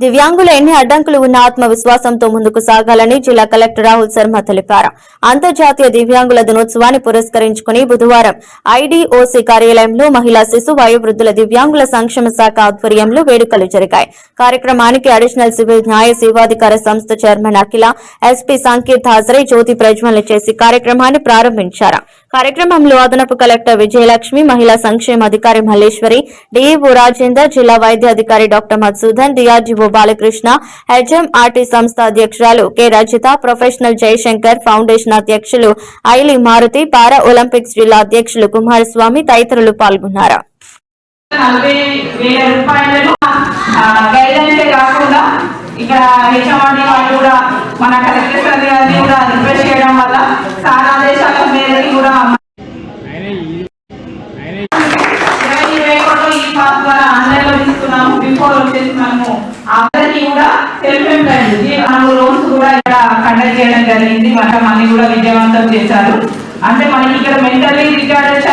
దివ్యాంగుల ఎన్ని అడ్డంకులు ఉన్న ఆత్మవిశ్వాసంతో ముందుకు సాగాలని జిల్లా కలెక్టర్ రాహుల్ శర్మ తెలిపారు. అంతర్జాతీయ దివ్యాంగుల దినోత్సవాన్ని పురస్కరించుకుని బుధవారం ఐడీఓసీ కార్యాలయంలో మహిళా శిశు వయోవృద్ధుల దివ్యాంగుల సంక్షేమ శాఖ ఆధ్వర్యంలో వేడుకలు జరిగాయి. కార్యక్రమానికి అడిషనల్ సివిల్ న్యాయ సేవాధికార సంస్థ చైర్మన్ అఖిల ఎస్పీ సంకీర్త్ హాజరై జ్యోతి ప్రజ్వలన చేసి కార్యక్రమాన్ని ప్రారంభించారు. కార్యక్రమంలో అదనపు కలెక్టర్ విజయలక్ష్మి మహిళా సంక్షేమ అధికారి మల్లేశ్వరి డిఈఓ రాజేందర్ జిల్లా వైద్య అధికారి doctor Madhusudan DRDO Balakrishna HMRT సంస్థ అధ్యక్షురాలు K. Rajitha professional Jayashankar foundation అధ్యక్షులు ఐలి మారుతి పారా ఒలింపిక్స్ జిల్లా అధ్యక్షులు కుమారస్వామి తదితరులు పాల్గొన్నారు. నలభై వేల రూపాయలను గైడెన్సే కాకుండా ఇక్కడ హెచ్ఎంఆర్డి వాళ్ళు కూడా మన కలెక్టర్ సార్ గారిని కూడా రిక్వెస్ట్ చేయడం వల్ల సార్ ఆదేశాల మేరకు కూడా ఇరవై ఇరవై ఒకటిలో ఈ పాస్ ద్వారా అందరికీ కూడా సెల్ఫ్ ఎంప్లాయ్మెంట్ నాలుగు లోన్స్ కూడా ఇక్కడ కండక్ట్ చేయడం జరిగింది. మన మనీ కూడా విజయవంతం చేశారు. అంటే మనకి ఇక్కడ మెంటల్లీ రిటార్డెడ్